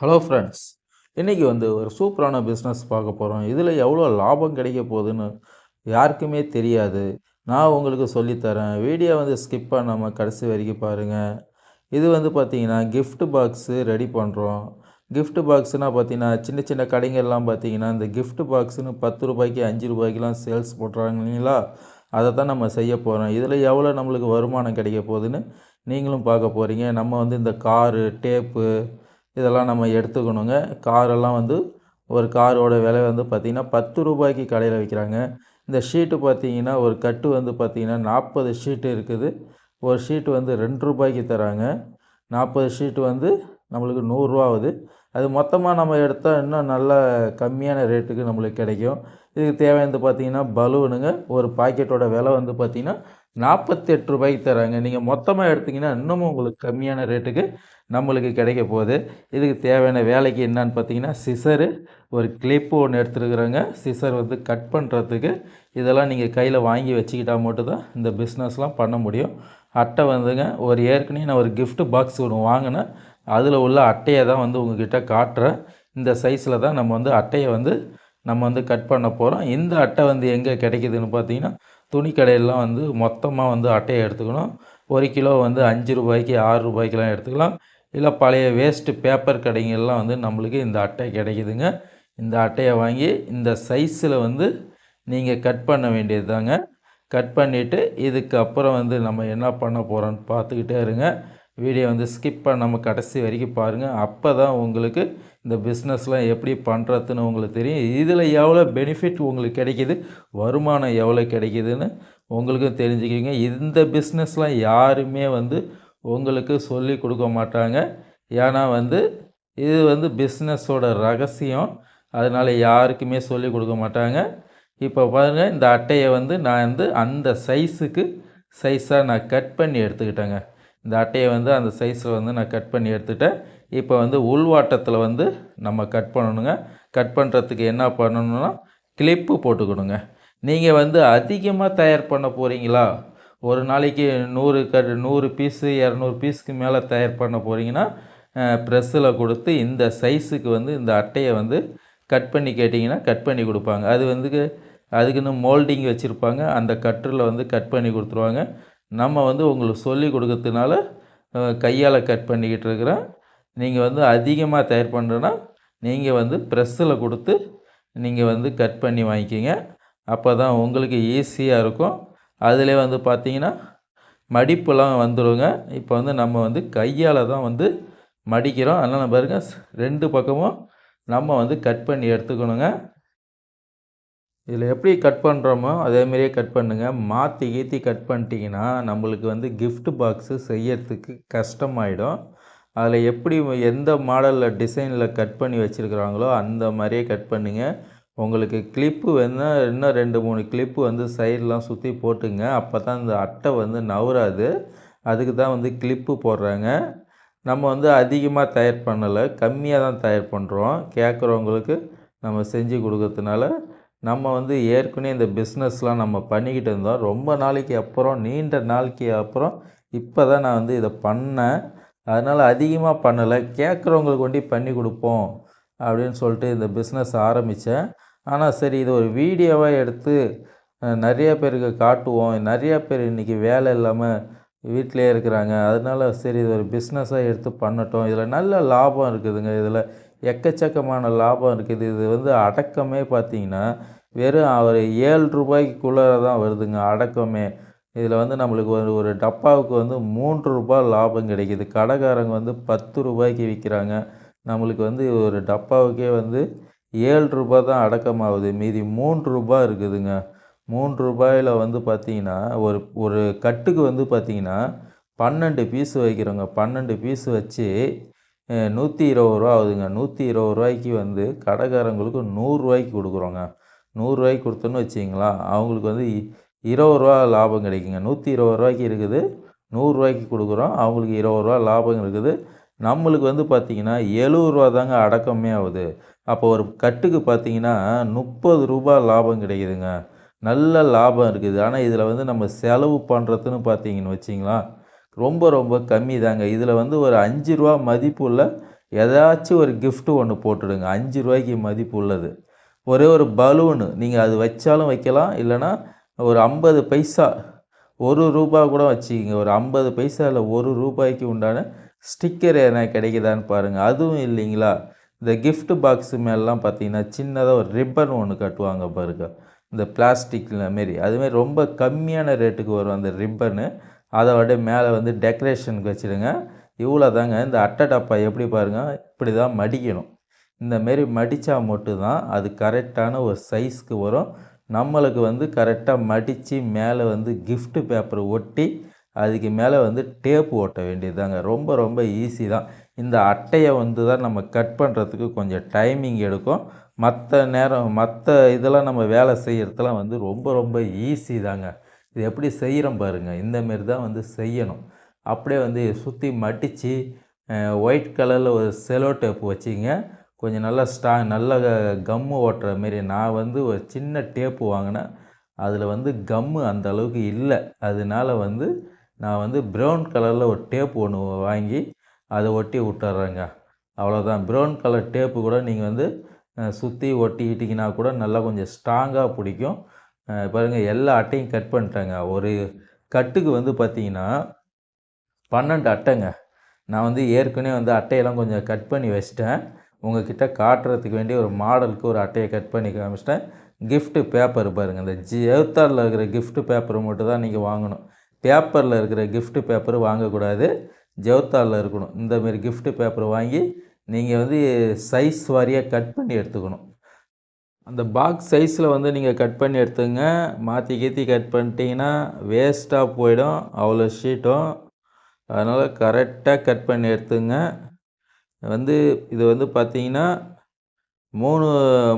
Hello friends இன்றைக்கி வந்து ஒரு சூப்பரான பிஸ்னஸ் பார்க்க போகிறோம் இதில் எவ்வளோ லாபம் கிடைக்க போகுதுன்னு யாருக்குமே தெரியாது. நான் உங்களுக்கு சொல்லித்தரேன் வீடியோ வந்து ஸ்கிப் பண்ணாமல் கடைசி வரைக்கும் பாருங்கள் இது வந்து பார்த்திங்கன்னா கிஃப்ட் பாக்ஸு ரெடி பண்ணுறோம் கிஃப்ட் பாக்ஸ்னால் பார்த்தீங்கன்னா சின்ன சின்ன கடைங்கள்லாம் பார்த்தீங்கன்னா இந்த கிஃப்ட் பாக்ஸுன்னு பத்து ரூபாய்க்கு அஞ்சு ரூபாய்க்குலாம் சேல்ஸ் போடுறாங்க இல்லைங்களா? அதை தான் நம்ம செய்ய போகிறோம் இதில் எவ்வளோ நம்மளுக்கு வருமானம் கிடைக்க போகுதுன்னு நீங்களும் பார்க்க போகிறீங்க நம்ம வந்து இந்த காரு டேப்பு இதெல்லாம் நம்ம எடுத்துக்கணுங்க. காரெல்லாம் வந்து ஒரு காரோட விலை வந்து பார்த்திங்கன்னா பத்து ரூபாய்க்கு கடையில் விற்கிறாங்க. இந்த ஷீட்டு பார்த்தீங்கன்னா ஒரு கட்டு வந்து பார்த்திங்கன்னா நாற்பது ஷீட்டு இருக்குது. ஒரு ஷீட்டு வந்து ரெண்டு ரூபாய்க்கு தராங்க. நாற்பது ஷீட்டு வந்து நம்மளுக்கு நூறுரூவா ஆகுது. அது மொத்தமாக நம்ம எடுத்தால் இன்னும் நல்ல கம்மியான ரேட்டுக்கு நம்மளுக்கு கிடைக்கும். இதுக்கு தேவையானது பார்த்தீங்கன்னா பலூனுங்க. ஒரு பாக்கெட்டோட விலை வந்து பார்த்திங்கன்னா நாற்பத்தெட்டு ரூபாய்க்கு தராங்க நீங்கள் மொத்தமாக எடுத்திங்கன்னா இன்னமும் உங்களுக்கு கம்மியான ரேட்டுக்கு நம்மளுக்கு கிடைக்க போகுது. இதுக்கு தேவையான வேலைக்கு என்னன்னு பார்த்தீங்கன்னா சிசரு ஒரு கிளிப்பு ஒன்று எடுத்துருக்குறாங்க. சிசர் வந்து கட் பண்ணுறதுக்கு இதெல்லாம் நீங்கள் கையில் வாங்கி வச்சுக்கிட்டால் மட்டும்தான் இந்த பிஸ்னஸ்லாம் பண்ண முடியும். அட்டை வந்துங்க ஒரு ஏற்கனவே நான் ஒரு கிஃப்ட் பாக்ஸ் ஒன்று வாங்கினேன். அதில் உள்ள அட்டையை தான் வந்து உங்ககிட்ட காட்டுறேன். இந்த சைஸில் தான் நம்ம வந்து அட்டையை வந்து நம்ம வந்து கட் பண்ண போகிறோம் இந்த அட்டை வந்து எங்கே கிடைக்குதுன்னு பார்த்தீங்கன்னா துணி கடையிலலாம் வந்து மொத்தமாக வந்து அட்டையை எடுத்துக்கணும். ஒரு கிலோ வந்து அஞ்சு ரூபாய்க்கு ஆறு ரூபாய்க்கெலாம் எடுத்துக்கலாம். இல்லை பழைய வேஸ்ட்டு பேப்பர் கடைங்கள்லாம் வந்து நம்மளுக்கு இந்த அட்டை கிடைக்குதுங்க. இந்த அட்டையை வாங்கி இந்த சைஸில் வந்து நீங்கள் கட் பண்ண வேண்டியது தாங்க கட் பண்ணிவிட்டு இதுக்கப்புறம் வந்து நம்ம என்ன பண்ண போகிறோன்னு பார்த்துக்கிட்டே இருங்க. வீடியோ வந்து ஸ்கிப் பண்ணாமல் கடைசி வரைக்கும் பாருங்கள் அப்போ தான் உங்களுக்கு இந்த பிஸ்னஸ்லாம் எப்படி பண்ணுறதுன்னு உங்களுக்கு தெரியும். இதில் எவ்வளோ பெனிஃபிட் உங்களுக்கு கிடைக்கிது? வருமானம் எவ்வளோ கிடைக்கிதுன்னு உங்களுக்கும் தெரிஞ்சுக்கிங்க இந்த பிஸ்னஸ்லாம் யாருமே வந்து உங்களுக்கு சொல்லி கொடுக்க மாட்டாங்க. ஏன்னா வந்து இது வந்து பிஸ்னஸோட ரகசியம். அதனால் யாருக்குமே சொல்லி கொடுக்க மாட்டாங்க. இப்போ பாருங்கள் இந்த அட்டையை வந்து நான் வந்து அந்த சைஸுக்கு சைஸாக நான் கட் பண்ணி எடுத்துக்கிட்டேங்க. இந்த அட்டையை வந்து அந்த சைஸில் வந்து நான் கட் பண்ணி எடுத்துட்டேன். இப்போ வந்து உள்வாட்டத்தில் வந்து நம்ம கட் பண்ணணுங்க. கட் பண்ணுறதுக்கு என்ன பண்ணணும்னா கிளிப்பு போட்டுக்கணுங்க. நீங்கள் வந்து அதிகமாக தயார் பண்ண போகிறீங்களா ஒரு நாளைக்கு நூறு க நூறு பீஸு இரநூறு பீஸுக்கு மேலே தயார் பண்ண போகிறீங்கன்னா ப்ரெஸ்ஸில் கொடுத்து இந்த சைஸுக்கு வந்து இந்த அட்டையை வந்து கட் பண்ணி கேட்டிங்கன்னா கட் பண்ணி கொடுப்பாங்க. அது வந்து அதுக்குன்னு மோல்டிங் வச்சுருப்பாங்க. அந்த கட்டரில் வந்து கட் பண்ணி கொடுத்துருவாங்க. நம்ம வந்து உங்களுக்கு சொல்லி கொடுக்கறதுனால கையால் கட் பண்ணிக்கிட்டு இருக்கிறேன். நீங்கள் வந்து அதிகமாக தயார் பண்ணுறேன்னா நீங்கள் வந்து ப்ரெஸ்ஸில் கொடுத்து நீங்கள் வந்து கட் பண்ணி வாங்கிக்கிங்க. அப்போ தான் உங்களுக்கு ஈஸியாக இருக்கும். அதிலே வந்து பார்த்தீங்கன்னா மடிப்புலாம் வந்துடுங்க இப்போ வந்து நம்ம வந்து கையால் தான் வந்து மடிக்கிறோம். அதனால் பாருங்கள் ரெண்டு பக்கமும் நம்ம வந்து கட் பண்ணி எடுத்துக்கணுங்க. இதில் எப்படி கட் பண்ணுறோமோ அதேமாரியே கட் பண்ணுங்கள் மாற்றி கீற்றி கட் பண்ணிட்டீங்கன்னா நம்மளுக்கு வந்து கிஃப்ட் பாக்ஸு செய்யறதுக்கு கஷ்டமாயிடும். அதில் எப்படி எந்த மாடலில் டிசைனில் கட் பண்ணி வச்சுருக்குறாங்களோ அந்த மாதிரியே கட் பண்ணுங்க. உங்களுக்கு கிளிப்பு வேணால் இன்னும் ரெண்டு மூணு கிளிப்பு வந்து சைடெலாம் சுற்றி போட்டுங்க. அப்போ தான் இந்த அட்டை வந்து நவராது அதுக்கு தான் வந்து கிளிப்பு போடுறாங்க. நம்ம வந்து அதிகமாக தயார் பண்ணலை. கம்மியாக தான் தயார் பண்ணுறோம் கேட்குறவங்களுக்கு நம்ம செஞ்சு கொடுக்கறதுனால நம்ம வந்து ஏற்கனவே இந்த பிஸ்னஸ்லாம் நம்ம பண்ணிக்கிட்டு இருந்தோம். ரொம்ப நாளைக்கு அப்புறம் நீண்ட நாளைக்கு அப்புறம் இப்போ தான் நான் வந்து இதை பண்ணேன். அதனால் அதிகமாக பண்ணலை. கேட்குறவங்களுக்கு வண்டி பண்ணி கொடுப்போம் அப்படின்னு சொல்லிட்டு இந்த பிஸ்னஸ் ஆரம்பித்தேன் ஆனால் சரி இது ஒரு வீடியோவாக எடுத்து நிறைய பேருக்கு காட்டுவோம். நிறைய பேர் இன்றைக்கி வேலை இல்லாமல் வீட்டிலே இருக்கிறாங்க. அதனால சரி இது ஒரு பிஸ்னஸாக எடுத்து பண்ணட்டும். இதில் நல்ல லாபம் இருக்குதுங்க. இதில் எக்கச்சக்கமான லாபம் இருக்குது. இது வந்து அடக்கமே பார்த்தீங்கன்னா வெறும் ஒரு ஏழு ரூபாய்க்குள்ளே தான் வருதுங்க அடக்கமே. இதில் வந்து நம்மளுக்கு ஒரு ஒரு டப்பாவுக்கு வந்து மூன்று ரூபாய் லாபம் கிடைக்கிது. கடைக்காரங்க வந்து பத்து ரூபாய்க்கு விற்கிறாங்க. நம்மளுக்கு வந்து ஒரு டப்பாவுக்கே வந்து ஏழு ரூபாய் தான் அடக்கமாகுது. மீதி மூன்று ரூபாய் இருக்குதுங்க. மூன்று ரூபாயில் வந்து பார்த்திங்கன்னா ஒரு ஒரு கட்டுக்கு வந்து பார்த்திங்கன்னா பன்னெண்டு பீஸ் வைக்கிறோங்க. பன்னெண்டு பீஸ் வச்சு நூற்றி இருபது ரூபா ஆகுதுங்க. நூற்றி இருபது ரூபாய்க்கு வந்து கடைக்காரங்களுக்கு நூறுரூவாய்க்கு கொடுக்குறோங்க. நூறுரூவாய்க்கு கொடுத்தோன்னு வச்சிங்களா அவங்களுக்கு வந்து இருபது ரூபா லாபம் கிடைக்குங்க. நூற்றி இருபது ரூபாய்க்கு இருக்குது நூறுரூவாய்க்கு கொடுக்குறோம் அவங்களுக்கு இருபது ரூபா லாபம் இருக்குது. நம்மளுக்கு வந்து பார்த்திங்கன்னா எழுபது ரூபா தாங்க அடக்கமே ஆகுது. அப்போ ஒரு கட்டுக்கு பார்த்திங்கன்னா முப்பது ரூபா லாபம் கிடைக்குதுங்க. நல்ல லாபம் இருக்குது. ஆனால் இதில் வந்து நம்ம செலவு பண்ணுறதுன்னு பார்த்தீங்கன்னு வச்சிங்களா ரொம்ப ரொம்ப கம்மி தாங்க இதில் வந்து ஒரு அஞ்சு ரூபா மதிப்புள்ள ஏதாச்சும் ஒரு கிஃப்ட்டு ஒன்று போட்டுடுங்க. அஞ்சு ரூபாய்க்கு மதிப்பு உள்ளது. ஒரே ஒரு பலூனு நீங்கள் அது வச்சாலும் வைக்கலாம். இல்லைன்னா ஒரு ஐம்பது பைசா ஒரு ரூபா கூட வச்சுக்கிங்க. ஒரு ஐம்பது பைசா இல்லை ஒரு ரூபாய்க்கு உண்டான ஸ்டிக்கர் எதனா கிடைக்குதான்னு பாருங்கள் அதுவும் இல்லைங்களா? இந்த கிஃப்ட் பாக்ஸு மேலாம் பார்த்தீங்கன்னா சின்னதாக ஒரு ரிப்பன் ஒன்று கட்டுவாங்க பாருங்க. இந்த பிளாஸ்டிக்கில் மாரி. அதுமாரி ரொம்ப கம்மியான ரேட்டுக்கு வரும் அந்த ரிப்பனு அதை மேலே வந்து டெக்கரேஷனுக்கு வச்சுடுங்க. இவ்வளோ தாங்க இந்த அட்டை டப்பா எப்படி பாருங்கள் இப்படி தான் மடிக்கணும். இந்த மாரி மடித்தா மட்டும்தான் அது கரெக்டான ஒரு சைஸ்க்கு வரும். நம்மளுக்கு வந்து கரெக்டாக மடித்து மேலே வந்து கிஃப்ட் பேப்பர் ஒட்டி அதுக்கு மேலே வந்து டேப் ஓட்ட வேண்டியதுதாங்க. ரொம்ப ரொம்ப ஈஸி தான். இந்த அட்டையை வந்து தான் நம்ம கட் பண்ணுறதுக்கு கொஞ்சம் டைமிங் எடுக்கும். மற்ற நேரம் மற்ற இதெல்லாம் நம்ம வேலை செய்கிறதுலாம் வந்து ரொம்ப ரொம்ப ஈஸி தாங்க. இது எப்படி செய்கிறோம் பாருங்கள் இந்த மாரி தான் வந்து செய்யணும். அப்படியே வந்து சுற்றி மடித்து ஒயிட் கலரில் ஒரு செலோ டேப் வச்சிங்க. கொஞ்சம் நல்லா ஸ்டா நல்ல கம்மு ஓட்டுற மாரி நான் வந்து ஒரு சின்ன டேப்பு வாங்கினேன். அதில் வந்து கம்மு அந்த அளவுக்கு இல்லை. அதனால வந்து நான் வந்து ப்ரௌன் கலரில் ஒரு டேப் ஒன்று வாங்கி அதை ஒட்டி விட்டுறேங்க. அவ்வளோதான் ப்ரௌன் கலர் டேப்பு கூட நீங்கள் வந்து சுற்றி ஒட்டிக்கிட்டிங்கன்னா கூட நல்லா கொஞ்சம் ஸ்ட்ராங்காக பிடிக்கும். பாருங்கள் எல்லா அட்டையும் கட் பண்ணிட்டேங்க. ஒரு கட்டுக்கு வந்து பார்த்தீங்கன்னா பன்னெண்டு அட்டைங்க. நான் வந்து ஏற்கனவே வந்து அட்டையெல்லாம் கொஞ்சம் கட் பண்ணி வச்சிட்டேன். உங்ககிட்ட காட்டுறதுக்கு வேண்டி ஒரு மாடலுக்கு ஒரு அட்டையை கட் பண்ணி காமிச்சிட்டேன். கிஃப்ட்டு பேப்பர் பாருங்கள் இந்த ஜி எழுத்தாளில் இருக்கிற கிஃப்ட்டு பேப்பர் மட்டும் தான் நீங்கள் வாங்கணும். பேப்பரில் இருக்கிற கிஃப்ட்டு பேப்பர் வாங்கக்கூடாது. ஜவுத்தாளில் இருக்கணும். இந்தமாரி கிஃப்ட்டு பேப்பர் வாங்கி நீங்கள் வந்து சைஸ் வாரியாக கட் பண்ணி எடுத்துக்கணும். அந்த பாக்ஸ் சைஸில் வந்து நீங்கள் கட் பண்ணி எடுத்துங்க. மாற்றி கீற்றி கட் பண்ணிட்டீங்கன்னா வேஸ்ட்டாக போயிடும். அவ்வளோ ஷீட்டும் அதனால் கரெக்டாக கட் பண்ணி எடுத்துங்க. வந்து இது வந்து பார்த்தீங்கன்னா மூணு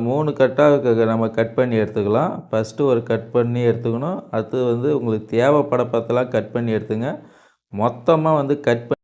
மூணு கட்டாக நம்ம கட் பண்ணி எடுத்துக்கலாம். ஃபஸ்ட்டு ஒரு கட் பண்ணி எடுத்துக்கணும். அடுத்து வந்து உங்களுக்கு தேவைப்பட பார்த்தெல்லாம் கட் பண்ணி எடுத்துங்க. மொத்தமாக வந்து கட் பண்ணி